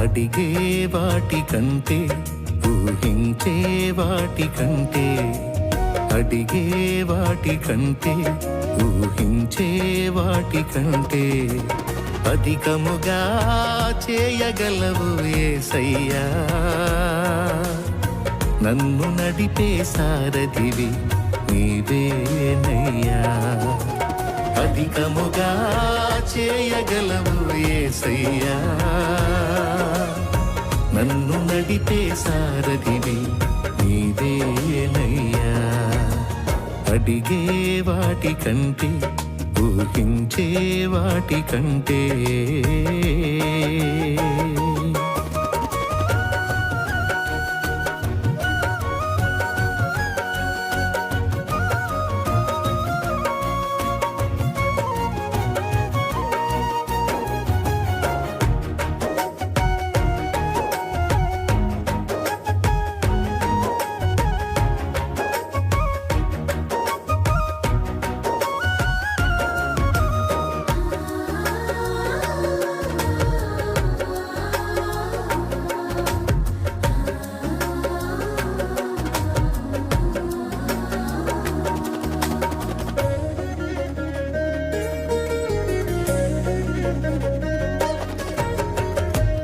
వాటి కంటే ఊహించే వాటి కంటే అడిగే వాటి కంటే ఊహించే వాటి కంటే అధికముగా చేయగలవు ఏసయ్యా నన్ను నడిపే సారథివి నీవేనయ్యా అధికముగా చేయగలవు ఏసయ్యా నన్ను నడిపే సారథివి నీదేనయ్యా. అడిగే వాటి కంటే ఊహించే వాటి కంటే.